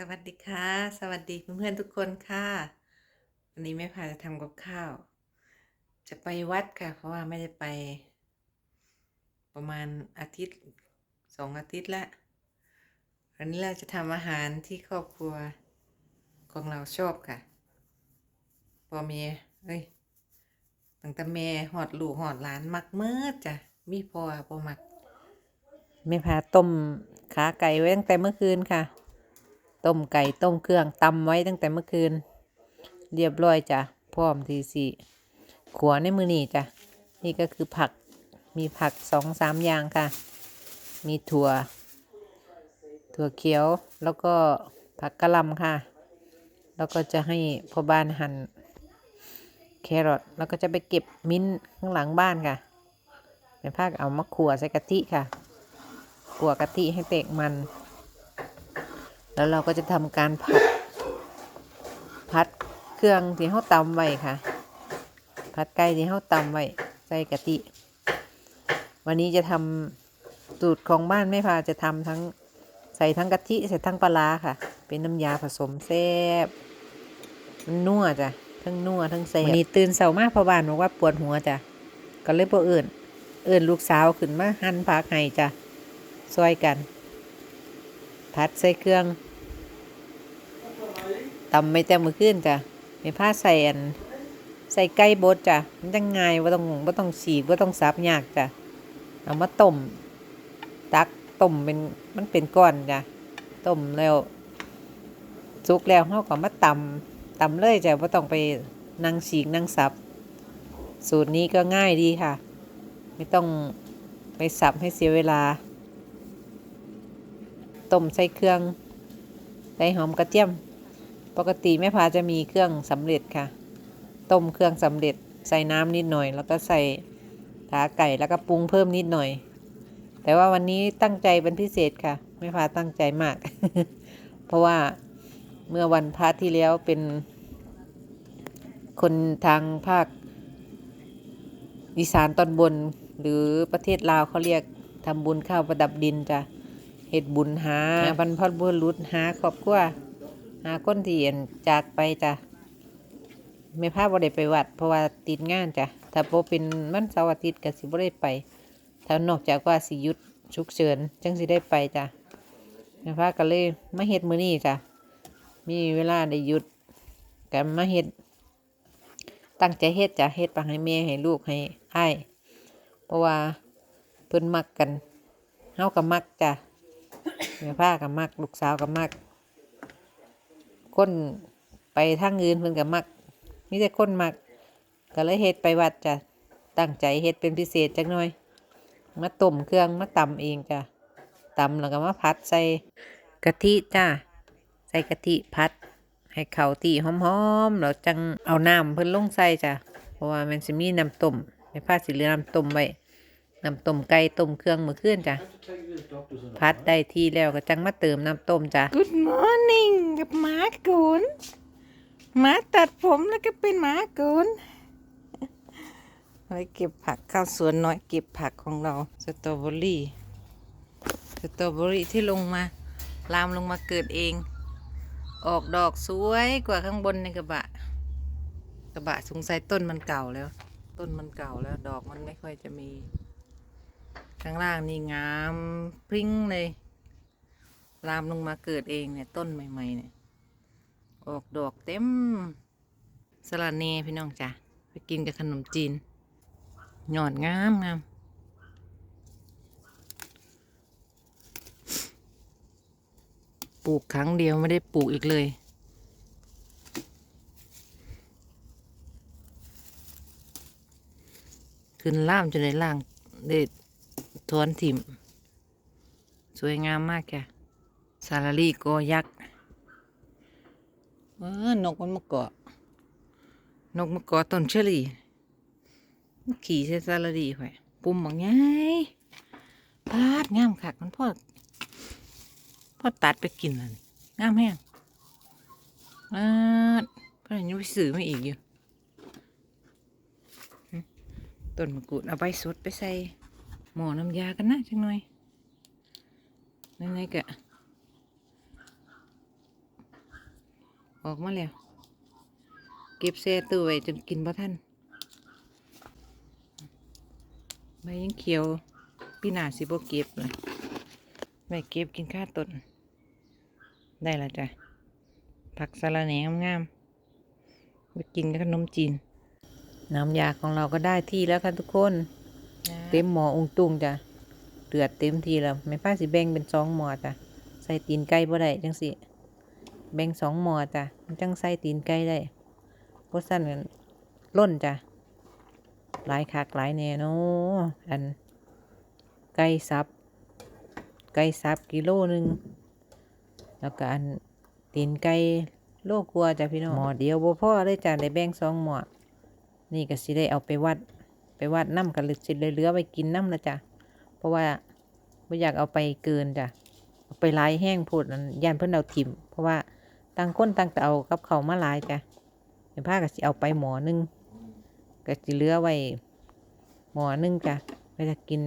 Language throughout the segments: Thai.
สวัสดีค่ะ สวัสดีเพื่อนๆทุกคนค่ะ วันนี้แม่พาจะทำกับข้าว จะไปวัดค่ะ เพราะว่าไม่ได้ไป ประมาณอาทิตย์สองอาทิตย์ละวันนี้เราจะทำอาหารที่ครอบครัวของเราชอบค่ะพอเมียเอ้ยตั้งแต่แม่หอดลูกหอดหลานมักเมื่อจ้ะมีพอพอมักแม่พาต้มขาไก่ไว้ตั้งแต่เมื่อคืนค่ะ ต้มไก่ต้มเครื่องตำไว้ตั้งแต่เมื่อคืน เรียบร้อยจ้ะพร้อมทีสี่ขัวในมือนี่จ้ะนี่ก็คือผักมีผักสองสามอย่างค่ะ มีถั่ว ถั่วเขียวแล้วก็ผักกะหล่ำค่ะ แล้วก็จะให้พ่อบ้านหั่นแครอทแล้วก็จะไปเก็บมิ้นท์ข้างหลังบ้านค่ะเป็นภาคเอามะขัวใส่กะทิค่ะขัวกะทิให้เตกมัน แล้วเราก็จะทำการผัดผัดเครื่องที่เขาตำไว้ค่ะ ผัดไก่ที่เขาตำไว้ใส่กะทิวันนี้จะทำสูตรของบ้านแม่พาจะทำทั้งใส่ทั้งกะทิใส่ทั้งปลาค่ะ เป็นน้ำยาผสมแซ่บมันนัวจ้ะทั้งนัวทั้งแซ่บวันนี้ตื่นเช้ามากพอบ้านบอกว่าปวดหัวจ้ะก็เลยบ่เอื่นเอื่นลูกสาวขึ้นมาหั่นผักให้จ้ะซอยกันผัดใส่เครื่อง ตำไม่แต่มือขึ้นจ้ะไม่พาใส่อันใส่ไก่บดจ้ะมันจะง่ายว่าต้องว่าต้องฉีกว่าต้องสับยากจ้ะเอามาต้มตักต้มเป็นมันเป็นก้อนจ้ะต้มแล้วสุกแล้วเขาก็มาตำตำเลยจ้ะว่าต้องไปนั่งฉีกนั่งสับ สูตรนี้ก็ง่ายดีค่ะ ไม่ต้องไปสับให้เสียเวลาต้มใส่เครื่องใส่หอมกระเทียม ปกติแม่พาจะมีเครื่องสำเร็จค่ะ ต้มเครื่องสำเร็จใส่น้ำนิดหน่อย แล้วก็ใส่ขาไก่แล้วก็ปรุงเพิ่มนิดหน่อย แต่ว่าวันนี้ตั้งใจเป็นพิเศษค่ะแม่พาตั้งใจมาก เพราะว่าเมื่อวันพระที่แล้วเป็นคนทางภาคอีสานตอนบนหรือประเทศลาวเขาเรียกทำบุญข้าวประดับดินจ้ะเฮ็ดบุญหาบรรพบุรุษหาครอบครัว หาคนที่อั่นจากไปจ้ะไม่พาบ่ได้ไปวัด เพราะว่าติดงานจ้ะถ้าบ่เป็นวันเสาร์อาทิตย์ก็สิบ่ได้ไปถ้านอกจากว่าสิยุดฉุกเฉินจังสิได้ไปจ้ะแม่พาก็เลยมาเฮ็ดมื้อนี้จ้ะมีเวลาได้หยุดก็มาเฮ็ดตั้งใจเฮ็ดจ้ะเฮ็ดไปให้แม่ให้ลูกให้อ้ายเพราะว่าเพิ่นมักกันเฮาก็มักจ้ะแม่ผ้ากับมักลูกสาวกับมัก คนไปทางอื่นเพิ่นกับมักมีแต่คนมักก็เลยเฮ็ดไปวัดจ้ะตั้งใจเฮ็ดเป็นพิเศษจักหน่อย มาต้มเครื่องมาตำเองจ้ะตำแล้วก็มาพัดใส่กะทิจ้ะใส่กะทิพัด ให้เข้าตีหอมๆแล้วจังเอาน้ำเพิ่นลงใส่จ้ะเพราะว่ามันสิมีน้ำต้มแม่ผ้าสิเหลือน้ำต้มไว้ น้ำต้มไก่ต้มเครื่องมื้อคืนจ้ะพัดได้ที่แล้วก็จังมาเติมน้ำต้มจ้ะ Good morning กับหมาโกนหมาตัดผมแล้วก็เป็นหมาโกนไว้เก็บผักเข้าวสวนน้อยเก็บผักของเราสตรอเบอรี่สตรอเบอรี่ที่ลงมาลามลงมาเกิดเอง ออกดอกสวยกว่าข้างบนในกระบะ กระบะสงสัยต้นมันเก่าแล้ว ต้นมันเก่าแล้ว ดอกมันไม่ค่อยจะมี ข้างล่างนี่งามพริ้งเลยลามลงมาเกิดเองเนี่ยต้นใหม่ ๆ เนี่ย ออกดอกเต็มสลัดเนพี่น้องจ้ะไปกินกับขนมจีน หยอดงามงามปลูกครั้งเดียวไม่ได้ปลูกอีกเลยขึ้นล่ามจนในล่างเด็ด ทวนถิ่ม สวยงามมากแกซาลารีกอยักษ์เออนกมันมาเกาะ นกมาเกาะต้นเชอรี่ขี่ใส่ซาลารีไปปุ่มบางไงพาดงามคักมันพ่อพ่อตัดไปกินแล้วนี่งามแห้งอ่าพ่อยังไปซื้อมาอีกอยู่ต้นมะกรูดเอาใบสดไปใส่ หมอน้ำยากันนะจังหน่อยนั่นไงกะออกมาแล้ว เก็บแช่ตู้ไว้จนกินบ่ทันใบยังเขียวพี่นาสิบ่เก็บเลยใบเก็บกินข้าต้นได้ละจ้ะผักสะระแหน่งามๆไปกินกับขนมจีน น้ำยาของเราก็ได้ที่แล้วค่ะทุกคน เต็มหม้อองตุงจ้ะเดือดเต็มทีแล้วไม่พ้าสิแบ่งเป็นสองหม้อจ้ะใส่ตีนไก่บ่ได้จังสิแบ่งสองหม้อจ้ะมันจังใส่ตีนไก่ได้เพราะสั้นกันล้นจ้ะหลายคักหลายแน่เนาะอัน ไก่สับ ไก่สับกิโลหนึ่งแล้วก็อันตีนไก่โลกลัวาจ้ะพี่น้องหม้อเดียวบ่พอเลยจ้ะได้แบ่งสองหม้อนี่ก็สิได้เอาไปวัด ไปวัดน้ำกันหรือสิเหลือไปกินน้ำละจ้ะเพราะว่าไม่อยากเอาไปเกินจ้ะเอาไปลายแห้งโพดนั้นย่านเพิ่อนเอาถิ่ม เพราะว่าต่างคนต่างแต่เอากับเขามาหลายจ้ะเดี๋ยวผ้าก็สิเอาไปหมอนึงก็สิเหลือไว้หมอนึงจ้ะไปจะกิน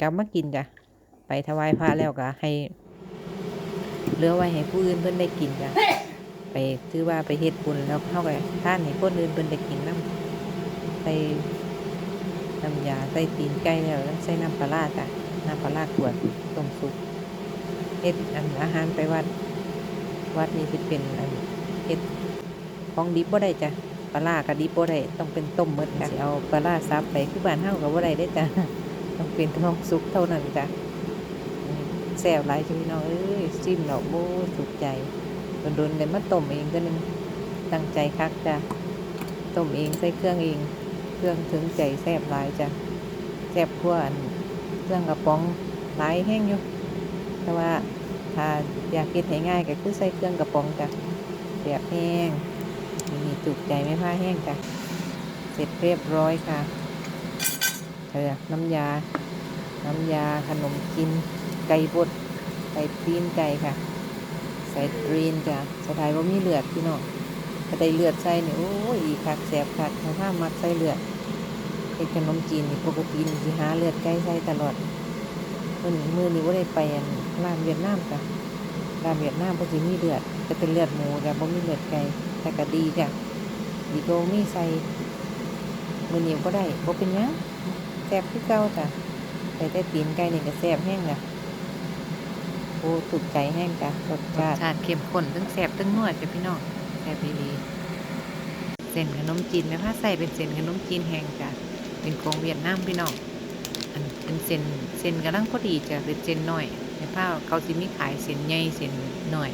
กลับมากินจ้ะไปถวายพระแล้วก็ให้เหลือไว้ให้ผู้อื่นเพิ่อนได้กินจ้ะไปถือว่าไปเฮ็ดบุญแล้วเฮาก็ท่านให้คนอื่นเพิ่นได้กินน้ำใส่ น้ำยาใส่ตีนไก่แล้วใส่น้ำปลาจ้ะน้ำปลาขวดต้มซุปเฮ็ดอันอาหารไปวัด วัดนี่สิเป็นอันเฮ็ดของดิบบ่ได้จ้ะปลากับดิบบ่ได้ต้องเป็นต้มหมดจ้ะเอาปลาซับไปคือบ้านเฮาก็บ่ได้เด้จ้ะต้องเป็นของสุกเท่านั้นจ้ะแซ่บหลายจ้ะพี่น้องเอ้ยจิ้มแล้วโอ้สุขใจโดนๆได้มาต้มเองก็นึงตั้งใจคักจ้ะต้มเองใส่เครื่องเอง เครื่องถึงใจแซ่บหลายจ้ะแซ่บกว่าอันเครื่องกระป๋องหลายแห้งอยู่ แต่ว่าถ้าอยากกินให้ง่ายก็คือใส่เครื่องกระป๋องจ้ะแบบแห้งนี่จุกใจไม่พลาดแห้งจ้ะเสร็จเรียบร้อยค่ะเธอน้ำยา น้ำยาขนมกิน ไก่บดใส่ตีนไก่ค่ะ ใส่ตรีนจ้ะสไตล์ว่ามีเลือดพี่น้องถ้าได้เลือดใส่เนี่ยโอ้ยคักแสบคักถ้ามักใส่เลือด เป็นขนมจีนนี่ปกตินี่สิหาเลือดไก่ใส่ตลอดมือนี้มือนี้ว่าได้ไปอันร้านเวียดนามจ้ะร้านเวียดนามก็สิมีเลือดจะเป็นเลือดหมูจ้ะบ่มีเลือดไก่แต่ก็ดีจ้ะดีก็มีใส่มือนี้ก็ได้บ่เป็นหยังแซ่บคือเก่าจ้ะแต่แต่ตีนไก่นี่ก็แซ่บแห้งจ้ะโอ้ถูกใจแห้งจ้ะรสชาติชาติเข้มข้นทั้งแสบทั้งนวดจ้ะพี่น้องแซ่บดีเส้นขนมจีนแม่ผ้าใส่เป็นเส้นขนมจีนแห้งจ้ะ เป็นของเวียดนามพี่น้องอันเป็นเส้นเส้นกำลังพอดีจ้ะเป็นเส้นน้อยแม่ผ้าเขาสิมีขายเส้นใหญ่เส้นน้อย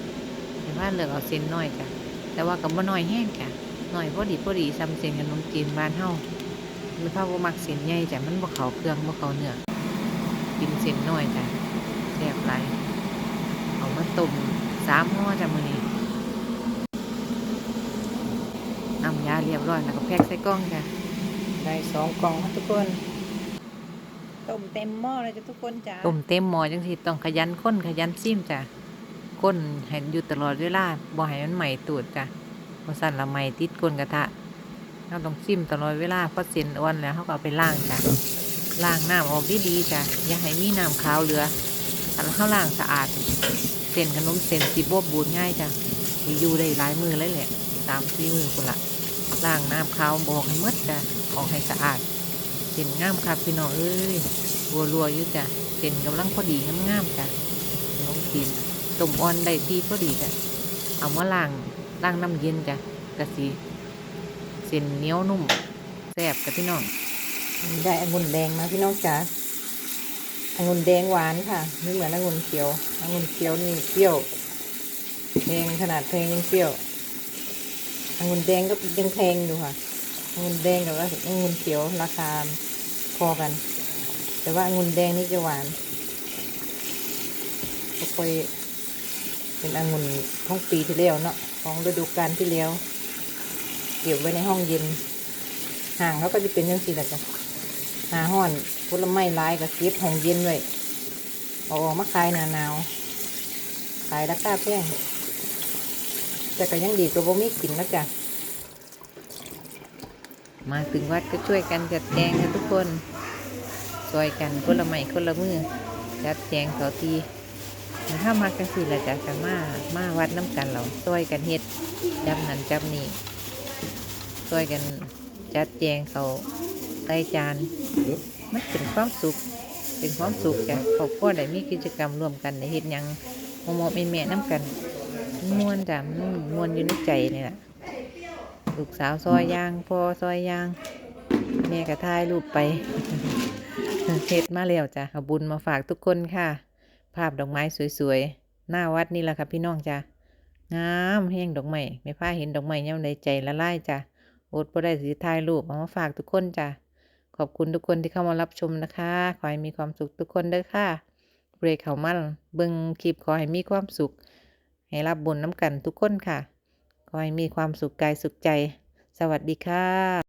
แม่ผ้าเลือกเอาเส้นน้อยจ้ะแต่ว่ากับบ่น้อยแห้งจ้ะหน้อยพอดีพอดีซ้ำเส้นขนมจีนบ้านเฮาแม่ผ้าบ่มักเส้นใหญ่จ้ะมันบ่เขาเครื่องบ่เขาเนื้อกินเส้นน้อยจ้ะแซ่บหลายเอามาต้มสามห่อจ้ะมื้อนี้นำยาเรียบร้อยแล้วก็แพ็คใส่กล่องจ้ะ ได้สองกล่องครับทุกคนต้มเต็มหม้อเลยจ้ะทุกคนจ้ะต้มเต็มหม้อจังสิต้องขยันค้นขยันซิมจ้ะค้นให้อยู่ตลอดเวลาบ่ให้มันใหม่ตูดจ้ะบ่สั่นละใหม่ติดก้นกระทะเราต้องซิมตลอดเวลาพอเส้นอ้วนแล้วเขาก็เอาไปล้างจ้ะล้างน้ำออกดีๆจ้ะอย่าให้มีน้ำขาวเหลืออันข้าวล่างสะอาดเส้นขนมเส้นสีบวบบูดง่ายจ้ะอยู่ได้หลายมือเลยแหละสามสี่มือคนละล้างน้ำขาวบอกให้มดจ้ะ ออกให้สะอาดเส้นงามครับพี่น้องเอ้ยรัวรัวๆอยู่จ้ะเส้นกำลังพอดีงามๆจ้ะขนมจีนต้มอ่อนได้ที่พอดีจ้ะเอามาล้างล้างน้ำเย็นจ้ะกะสีเส้นเหนียวนุ่มแซ่บกับพี่น้องได้องุ่นแดงมาพี่น้องจ้ะองุ่นแดงหวานค่ะไม่เหมือนองุ่นเขียวองุ่นเขียวนี่เปรี้ยวแพงขนาดแพงยังเปรี้ยวองุ่นแดงก็ยังแพงอยู่ค่ะ องุ่นแดงกับองุ่นเขียวราคาพอกัน แต่ว่าองุ่นแดงนี่จะหวานก็ค่อยเป็นองุ่นของปีที่แล้วเนาะของฤดูกาลที่แล้วเก็บไว้ในห้องเย็นห่างเขาก็จะเป็นยังสี่แหละจ้ะหาห้อนผลไม้ร้ายกับเก็บห้องเย็นไว้เอาออกมาขายหนาหนาวขายราคาแพงแต่ก็ยังดีกว่าบ่มีกินแล้วจ้ะ มาถึงวัดก็ช่วยกันจัดแจงกันทุกคนช่วยกันคนละไม้คนละมือจัดแจงเขาทีถ้ามากันสิละจ้ะกันมามาวัดน้ำกันเราช่วยกันเฮ็ดจับนั้นจับนี่ช่วยกันจัดแจงเขาใส่จานมันเป็นความสุขเป็นความสุขจ้ะครอบครัวได้มีกิจกรรมร่วมกันได้เฮ็ดหยังโมโมแม่แม่น้ำกันม่วนจ้ะมันม่วนอยู่ในใจนี่แหละ ลูกสาวซอยยางพ่อซอยยางแม่ก็ถ่ายรูปไปเฮ็ดมาแล้วจ้ะเอาบุญมาฝากทุกคนค่ะ ภาพดอกไม้สวยๆ หน้าวัดนี่แหละค่ะพี่น้องจ้ะงามแห้งดอกไม้ไม่พาเห็นดอกไม้ย่ำในใจละลายจ้ะอดบ่ได้สิถ่ายรูปเอามาฝากทุกคนจ้ะขอบคุณทุกคนที่เข้ามารับชมนะคะ ขอให้มีความสุขทุกคนเด้อค่ะเบรกเขามาเบิ่งคลิปขอให้มีความสุข ให้รับบุญน้ำกันทุกคนค่ะ ขอให้มีความสุขกายสุขใจ สวัสดีค่ะ